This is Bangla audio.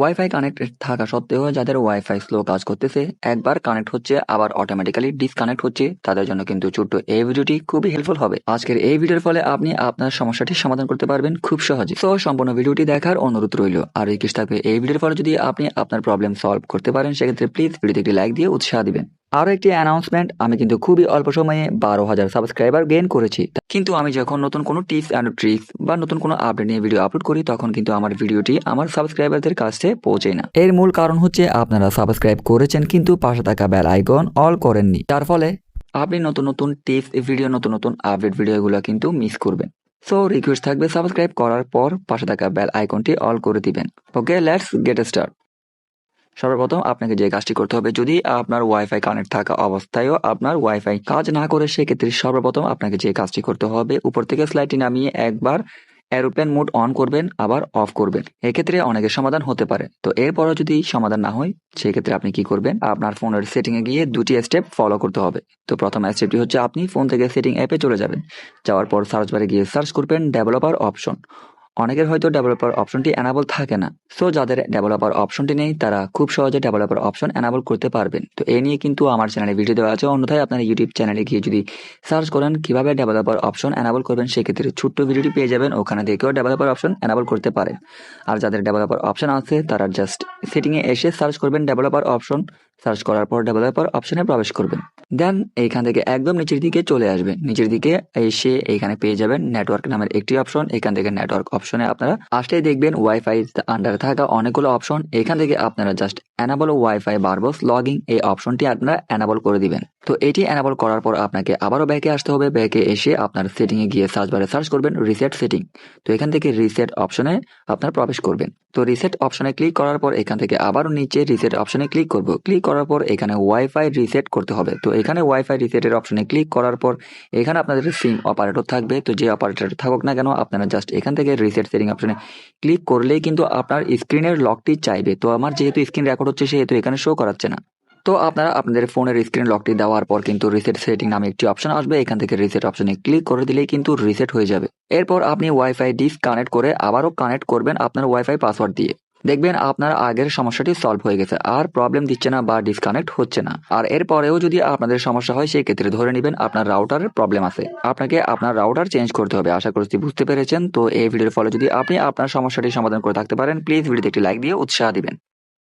ওয়াইফাই কানেক্টেড থাকা সত্ত্বেও যাদের ওয়াইফাই স্লো কাজ করতেছে, একবার কানেক্ট হচ্ছে, আবার অটোমেটিক্যালি ডিসকানেক্ট হচ্ছে, তাদের জন্য কিন্তু ছোট্ট এই ভিডিওটি খুবই হেল্পফুল হবে। আজকের এই ভিডিওর ফলে আপনি আপনার সমস্যাটি সমাধান করতে পারবেন খুব সহজে। তো সম্পূর্ণ ভিডিওটি দেখার অনুরোধ রইল। আর রিকোয়েস্ট থাকবে এই ভিডিওর ফলে যদি আপনি আপনার প্রবলেম সলভ করতে পারেন, সেক্ষেত্রে প্লিজ ভিডিওতে একটি লাইক দিয়ে উৎসাহ দিবেন। আরও একটি অ্যানাউন্সমেন্ট আমি কিন্তু খুবই অল্প সময়ে বারো হাজার সাবস্ক্রাইবার গেইন করেছি। কিন্তু আমি যখন নতুন কোনো টিপস অ্যান্ড ট্রিক্স বা নতুন কোনো আপডেট নিয়ে ভিডিও আপলোড করি, তখন কিন্তু আমার ভিডিওটি আমার সাবস্ক্রাইবারদের কাছে পৌঁছে না। এর মূল কারণ হচ্ছে আপনারা সাবস্ক্রাইব করেছেন, কিন্তু পাশে থাকা বেল আইকন অল করেননি। তার ফলে আপনি নতুন নতুন টিপস ভিডিও নতুন নতুন আপডেট ভিডিওগুলো কিন্তু মিস করবেন। সো রিকোয়েস্ট থাকবে সাবস্ক্রাইব করার পর পাশে থাকা বেল আইকনটি অল করে দিবেন। ওকে লেটস গেট স্টার্ট সর্বপ্রথম আপনাকে যে কাজটি করতে হবে, যদি আপনার ওয়াইফাই কানেক্ট থাকা অবস্থায়ও আপনার ওয়াইফাই কাজ না করে, সেক্ষেত্রে সর্বপ্রথম আপনাকে যে কাজটি করতে হবে, উপর থেকে স্লাইডটি নামিয়ে একবার এরোপ্লেন মোড অন করবেন, আবার অফ করবেন। এক্ষেত্রে অনেকের সমাধান হতে পারে। তো এরপরও যদি সমাধান না হয়, সেক্ষেত্রে আপনি কি করবেন? আপনার ফোনের সেটিং এ গিয়ে দুটি স্টেপ ফলো করতে হবে। তো প্রথম স্টেপটি হচ্ছে, আপনি ফোন থেকে সেটিং অ্যাপে চলে যাবেন। যাওয়ার পর সার্চ বারে গিয়ে সার্চ করবেন ডেভেলপার অপশন অনেকের হয়তো ডেভেলপার অপশনটি অ্যানাবল থাকে না। সো যাদের ডেভেলপার অপশনটি নেই, তারা খুব সহজে ডেভেলপার অপশন অ্যানাবল করতে পারবেন। তো এ নিয়ে কিন্তু আমার চ্যানেলে ভিডিও দেওয়া আছে। অন্যথায় আপনার ইউটিউব চ্যানেলে গিয়ে যদি সার্চ করেন, কীভাবে ডেভেলপার অপশন অ্যানাবল করবেন, সেক্ষেত্রে ছোট্ট ভিডিওটি পেয়ে যাবেন। ওখানে দেখেও ডেভেলপার অপশন অ্যানাবল করতে পারেন। আর যাদের ডেভেলপার অপশন আছে, তারা জাস্ট সেটিংয়ে এসে সার্চ করবেন ডেভেলপার অপশন সার্চ করার পর ডেভেলপার অপশনে প্রবেশ করবেন। দেন এইখান থেকে একদম নিচের দিকে চলে আসবেন নিচের দিকে এসে এইখানে পেয়ে যাবেন নেটওয়ার্ক নামের একটি অপশন এখান থেকে নেটওয়ার্ক অপশনে আপনারা আসলেই দেখবেন ওয়াইফাই আন্ডার থাকা অনেকগুলো অপশন এখান থেকে আপনারা just enable wifi verbose logging এই অপশনটি আপনারা অ্যানাবল করে দিবেন। তো এটি অ্যানাবল করার পর আপনাকে আবারও ব্যাকে আসতে হবে। ব্যাকে এসে আপনার সেটিং এ গিয়ে সার্চ বারে সার্চ করবেন রিসেট সেটিং তো এখান থেকে রিসেট অপশনে আপনার প্রবেশ করবেন। তো রিসেট অপশনে ক্লিক করার পর এখান থেকে আবারও নিচে রিসেট অপশনে ক্লিক করব। ক্লিক করার পর এখানে ওয়াইফাই রিসেট করতে হবে। তো এখানে ওয়াইফাই রিসেটের অপশনে ক্লিক করার পর এখানে আপনাদের সিম অপারেটর থাকবে। তো যে অপারেটর থাকুক না কেন, আপনারা জাস্ট এখান থেকে রিসেট সেটিং অপশনে ক্লিক করলেই কিন্তু আপনার স্ক্রিনের লকটি চাইবে। তো আমার যেহেতু স্ক্রিন রেকর্ড হচ্ছে সেহেতু এখানে শো করাচ্ছে না। তো আপনারা আপনাদের ফোনের স্ক্রিন লকটি দেওয়ার পর কিন্তু রিসেট সেটিং নামে একটি অপশন আসবে। এখান থেকে রিসেট অপশনে ক্লিক করে দিলেই কিন্তু রিসেট হয়ে যাবে। এরপর আপনি ওয়াইফাই ডিসকানেক্ট করে আবারও কানেক্ট করবেন আপনার ওয়াইফাই পাসওয়ার্ড দিয়ে। দেখবেন আপনার আগের সমস্যাটি সলভ হয়ে গেছে, আর প্রবলেম দিচ্ছে না বা ডিসকানেক্ট হচ্ছে না। আর এরপরেও যদি আপনাদের সমস্যা হয় সেই ক্ষেত্রে ধরে নেবেন আপনার রাউটারের প্রবলেম আছে। আপনাকে আপনার রাউটার চেঞ্জ করতে হবে, আশা করছি বুঝতে পেরেছেন। তো এই ভিডিওর ফলে যদি আপনি আপনার সমস্যাটি সমাধান করে থাকতে পারেন প্লিজ ভিডিওতে একটি লাইক দিয়ে উৎসাহ দিবেন।